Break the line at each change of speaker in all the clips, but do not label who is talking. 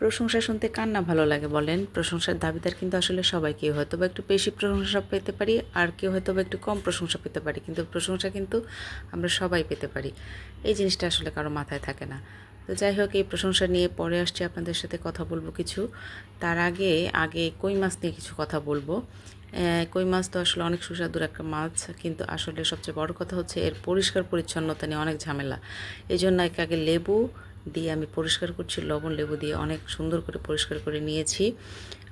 প্রশংসা শুনতে কার না ভালো লাগে বলেন? প্রশংসার দাবিদার কিন্তু আসলে সবাইকে হয়তো বা একটু বেশি প্রশংসা পেতে পারি আর কেউ হয়তো বা একটু কম প্রশংসা পেতে পারি। কিন্তু প্রশংসা কিন্তু আমরা সবাই পেতে পারি। এই জিনিসটা আসলে কারও মাথায় থাকে না। তো যাই হোক, এই প্রশংসা নিয়ে পরে আসছি আপনাদের সাথে কথা বলব কিছু। তার আগে আগে কই মাছ নিয়ে কিছু কথা বলব। কই মাছ তো আসলে অনেক সুস্বাদুর একটা মাছ, কিন্তু আসলে সবচেয়ে বড় কথা হচ্ছে এর পরিষ্কার পরিচ্ছন্নতা নিয়ে অনেক ঝামেলা। এই জন্য একে আগে লেবু দিয়ে আমি পরিষ্কার করছি, লবণ, লেবু দিয়ে অনেক সুন্দর করে পরিষ্কার করে নিয়েছি।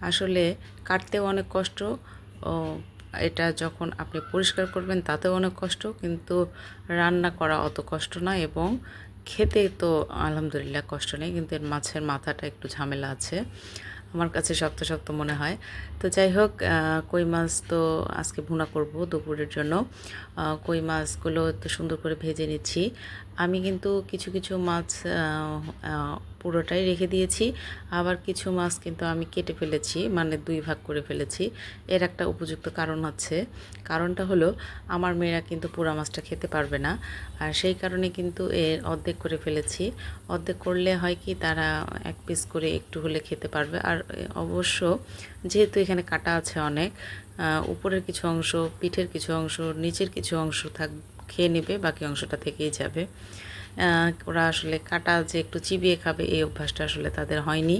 আসলে কাটতেও অনেক কষ্ট এটা যখন আপনি পরিষ্কার করবেন তাতেও অনেক কষ্ট, কিন্তু রান্না করা অত কষ্ট না এবং খেতে তো আলহামদুলিল্লাহ কষ্ট নেই, কিন্তু এর মাছের মাথাটা একটু ঝামেলা আছে। আমার কাছে শক্ত শক্ত মনে হয়। তো যাই হোক কই মাছ তো আজকে ভুনা করব দুপুরের জন্য। কই মাছগুলো তো সুন্দর করে ভেজে নিচ্ছি। আমি কিন্তু কিছু কিছু মাছ পুরোটাই রেখে দিয়েছি। আবার কিছু মাছ কিন্তু আমি কেটে ফেলেছি মানে দুই ভাগ করে ফেলেছি। এর একটা উপযুক্ত কারণ হচ্ছে, কারণটা হলো আমার মেয়েরা কিন্তু পুরা মাছটা খেতে পারবে না। আর সেই কারণে কিন্তু এর অর্ধেক করে ফেলেছি। অর্ধেক করলে হয় কি, তারা এক পিস করে একটু হলে খেতে পারবে। আর অবশ্য যেহেতু এখানে কাটা আছে অনেক উপরের কিছু অংশ, পিঠের কিছু অংশ, নিচের কিছু অংশ থাক, খেয়ে নেবে, বাকি অংশটা থেকেই যাবে। ওরা আসলে কাটা যে একটু চিবিয়ে খাবে, এই অভ্যাসটা আসলে তাদের হয়নি।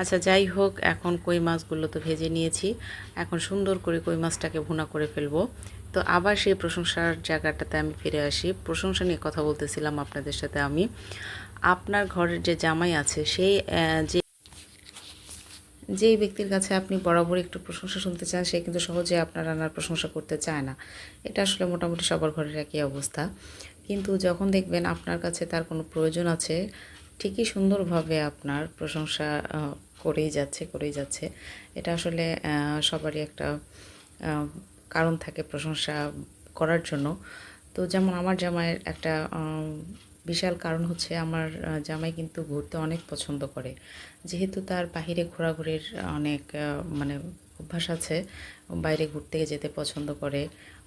আচ্ছা যাই হোক, এখন কই মাছগুলো তো ভেজে নিয়েছি। এখন সুন্দর করে কই মাছটাকে ভুনা করে ফেলব। তো আবার সেই প্রশংসার জায়গাটাতে আমি ফিরে আসি। প্রশংসা নিয়ে কথা বলতেছিলাম আপনাদের সাথে আমি। আপনার ঘরের যে জামাই আছে, সেই যে, যেই ব্যক্তির কাছে আপনি বরাবর একটু প্রশংসা শুনতে চান, সে কিন্তু সহজে আপনার রান্নার প্রশংসা করতে চায় না। এটা আসলে মোটামুটি সবার ঘরের একই অবস্থা। কিন্তু যখন দেখবেন আপনার কাছে তার কোনো প্রয়োজন আছে, ঠিকই সুন্দরভাবে আপনার প্রশংসা করেই যাচ্ছে করেই যাচ্ছে। এটা আসলে সবারই একটা কারণ থাকে প্রশংসা করার জন্য। তো যেমন আমার জামাইয়ের একটা বিশাল কারণ হচ্ছে আমার জামাই কিন্তু ঘুরতে অনেক পছন্দ করে। যেহেতু তার বাহিরে ঘোরাঘুরির অনেক মানে অভ্যাস আছে বাইরে ঘুরতে যেতে পছন্দ করে,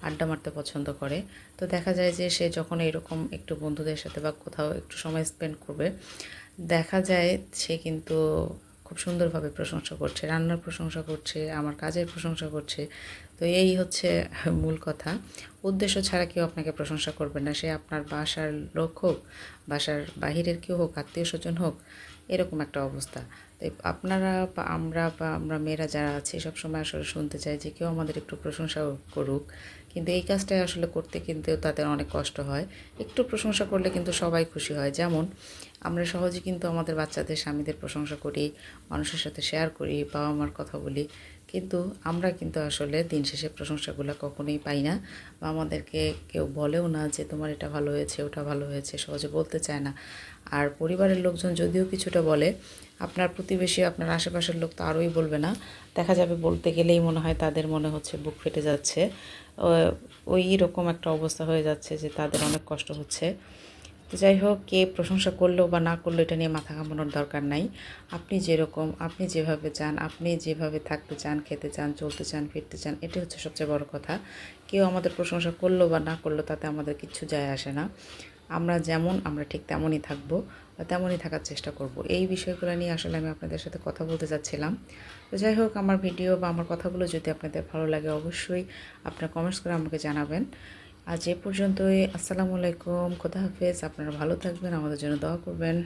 আড্ডা মারতে পছন্দ করে। তো দেখা যায় যে সে যখন এরকম একটু বন্ধুদের সাথে বা কোথাও একটু সময় স্পেন্ড করবে, দেখা যায় সে কিন্তু খুব সুন্দরভাবে প্রশংসা করছে, রান্নার প্রশংসা করছে, আমার কাজের প্রশংসা করছে। তো এই হচ্ছে মূল কথা। উদ্দেশ্য ছাড়া কেউ আপনাকে প্রশংসা করবে না। সে আপনার বাসার লোক হোক, বাসার বাহিরের কেউ হোক আত্মীয় স্বজন হোক এরকম একটা অবস্থা। তাই আপনারা বা আমরা বা আমরা মেয়েরা যারা আছি, সবসময় আসলে শুনতে চাই যে কেউ আমাদের একটু প্রশংসা করুক। কিন্তু এই কাজটাই আসলে করতে কিন্তু তাদের অনেক কষ্ট হয়। একটু প্রশংসা করলে কিন্তু সবাই খুশি হয়। যেমন আমরা সহজে কিন্তু আমাদের বাচ্চাদের, স্বামীদের প্রশংসা করি, মানুষের সাথে শেয়ার করি বাবা মার কথা বলি। কিন্তু আমরা কিন্তু আসলে দিন শেষে প্রশংসাগুলো কখনোই পাই না বা আমাদেরকে কেউ বলেও না যে তোমার এটা ভালো হয়েছে, ওটা ভালো হয়েছে, সহজে বলতে চায় না। আর পরিবারের লোকজন যদিও কিছুটা বলে, আপনার প্রতিবেশী, আপনার আশেপাশের লোক তো আরোই বলবে না। দেখা যাবে বলতে গেলেই মনে হয় তাদের মনে হচ্ছে বুক ফেটে যাচ্ছে। ওই রকম একটা অবস্থা হয়ে যাচ্ছে যে তাদের অনেক কষ্ট হচ্ছে। তো যাই হোক, কে প্রশংসা করল বা না করল এটা নিয়ে মাথা ঘামানোর দরকার নাই। আপনি যেরকম, আপনি যেভাবে চান, আপনি যেভাবে থাকতে চান, খেতে চান, চলতে চান, ফিরতে চান এটা হচ্ছে সবচেয়ে বড় কথা। কেউ আমাদের প্রশংসা করল বা না করল তাতে আমাদের কিচ্ছু যায় আসে না। আমরা যেমন, আমরা ঠিক তেমনই থাকব বা তেমনই থাকার চেষ্টা করব। এই বিষয়গুলো নিয়ে আসলে আমি আপনাদের সাথে কথা বলতে চাচ্ছিলাম। তো যাই হোক, আমার ভিডিও বা আমার কথাগুলো যদি আপনাদের ভালো লাগে অবশ্যই আপনার কমেন্টস করে আমাকে জানাবেন। আজ এ পর্যন্তই। আসসালামু আলাইকুম। খোদা হাফেজ। আপনারা ভালো থাকবেন আমাদের জন্য দোয়া করবেন।